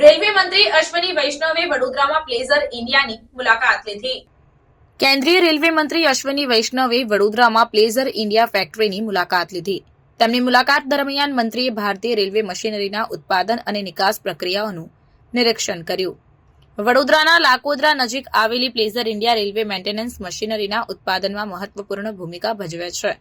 Railway મંત્રી અશ્વની વૈષ્ણવે વડોદરામાં પ્લેઝર ઇન્ડિયાની મુલાકાત લીધી. કેન્દ્રીય રેલવે મંત્રી અશ્વની વૈષ્ણવે વડોદરામાં પ્લેઝર ઇન્ડિયા ફેક્ટરીની મુલાકાત લીધી. તેમની મુલાકાત દરમિયાન મંત્રીએ ભારતીય રેલવે મશીનરીના ઉત્પાદન અને નિકાસ પ્રક્રિયાઓનું નિરીક્ષણ કર્યું. વડોદરાના લાકોદરા નજીક આવેલી પ્લેઝર ઇન્ડિયા રેલવે મેન્ટેનન્સ મશીનરીના ઉત્પાદનમાં મહત્વપૂર્ણ ભૂમિકા ભજવે છે.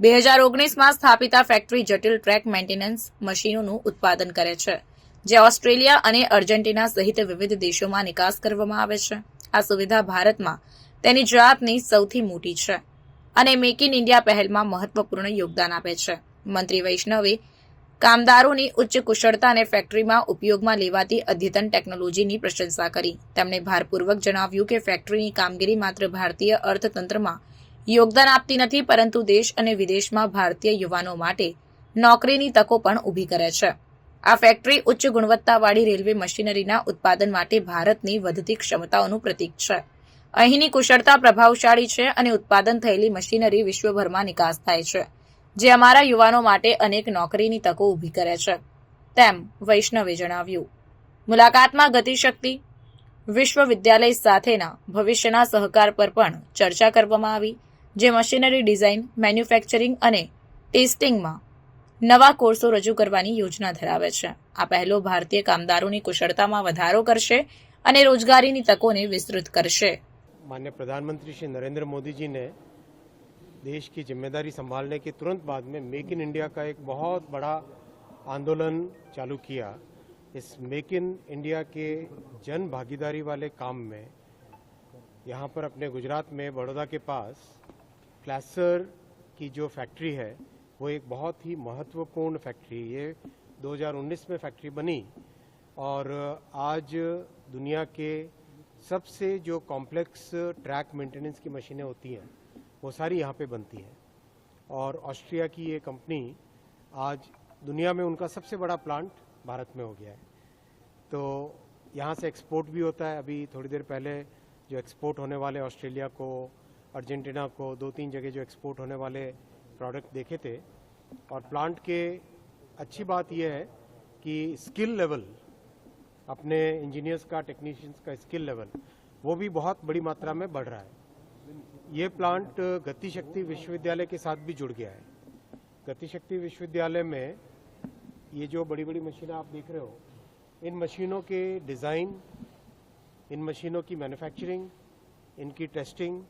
બે હજાર ઓગણીસમાં સ્થાપિત ફેક્ટરી જટિલ ટ્રેક મેન્ટેનન્સ મશીનોનું ઉત્પાદન કરે છે. જે ઓસ્ટ્રેલિયા અને અર્જેન્ટિના સહિત વિવિધ દેશોમાં નિકાસ કરવામાં આવે છે. આ સુવિધા ભારતમાં તેની જાતની સૌથી મોટી છે અને મેક ઇન ઇન્ડિયા પહેલમાં મહત્વપૂર્ણ યોગદાન આપે છે. મંત્રી વૈષ્ણવે કામદારોની ઉચ્ચ કુશળતા અને ફેક્ટરીમાં ઉપયોગમાં લેવાતી અદ્યતન ટેકનોલોજીની પ્રશંસા કરી. તેમણે ભારપૂર્વક જણાવ્યું કે ફેક્ટરીની કામગીરી માત્ર ભારતીય અર્થતંત્રમાં યોગદાન આપતી નથી, પરંતુ દેશ અને વિદેશમાં ભારતીય યુવાનો માટે નોકરીની તકો પણ ઊભી કરે છે. આ ફેક્ટરી ઉચ્ચ ગુણવત્તાવાળી રેલવે મશીનરીના ઉત્પાદન માટે ભારતની વધતી ક્ષમતાઓનું પ્રતીક છે. અહીંની કુશળતા પ્રભાવશાળી છે અને ઉત્પાદન થયેલી મશીનરી વિશ્વભરમાં નિકાસ થાય છે, જે અમારા યુવાનો માટે અનેક નોકરીની તકો ઊભી કરે છે, તેમ વૈષ્ણવે જણાવ્યું. મુલાકાતમાં ગતિશક્તિ, વિશ્વવિદ્યાલય સાથેના ભવિષ્યના સહકાર પર પણ ચર્ચા કરવામાં આવી, જે મશીનરી ડિઝાઇન, મેન્યુફેક્ચરિંગ અને ટેસ્ટિંગમાં નવા કોર્સો રજૂ કરવાની યોજના ધરાવે છે આ પહેલો ભારતીય કામદારોની કુશળતામાં વધારો કરશે અને રોજગારીની તકોને વિસ્તૃત કરશે माननीय प्रधानमंत्री श्री नरेंद्र मोदी जी ने देश की जिम्मेदारी संभालने के तुरंत बाद में मेक इन इंडिया का एक बहुत बड़ा आंदोलन चालू किया इस मेक इन इंडिया के जन भागीदारी वाले काम में यहाँ पर अपने गुजरात में बड़ौदा के पास क्लासर की जो फैक्ट्री है वो एक बहुत ही महत्वपूर्ण फैक्ट्री। ये 2019 में फैक्ट्री बनी और आज दुनिया के सबसे जो कॉम्प्लेक्स ट्रैक मेंटेनेंस की मशीनें होती हैं, वो सारी यहाँ पे बनती हैं और ऑस्ट्रिया की ये कंपनी आज दुनिया में उनका सबसे बड़ा प्लांट भारत में हो गया है तो यहाँ से एक्सपोर्ट भी होता है अभी थोड़ी देर पहले जो एक्सपोर्ट होने वाले ऑस्ट्रेलिया को, अर्जेंटीना को, दो तीन जगह जो एक्सपोर्ट होने वाले प्रोडक्ट देखे थे, और प्लांट के अच्छी बात यह है कि स्किल लेवल अपने इंजीनियर्स का टेक्नीशियंस का स्किल लेवल वो भी बहुत बड़ी मात्रा में बढ़ रहा है। ये प्लांट गति शक्ति विश्वविद्यालय के साथ भी जुड़ गया है। गति शक्ति विश्वविद्यालय में ये जो बड़ी बड़ी मशीनें आप देख रहे हो, इन मशीनों के डिज़ाइन इन मशीनों की मैन्युफैक्चरिंग इनकी टेस्टिंग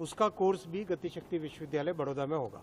उसका कोर्स भी गतिशक्ति विश्वविद्यालय बड़ौदा में होगा।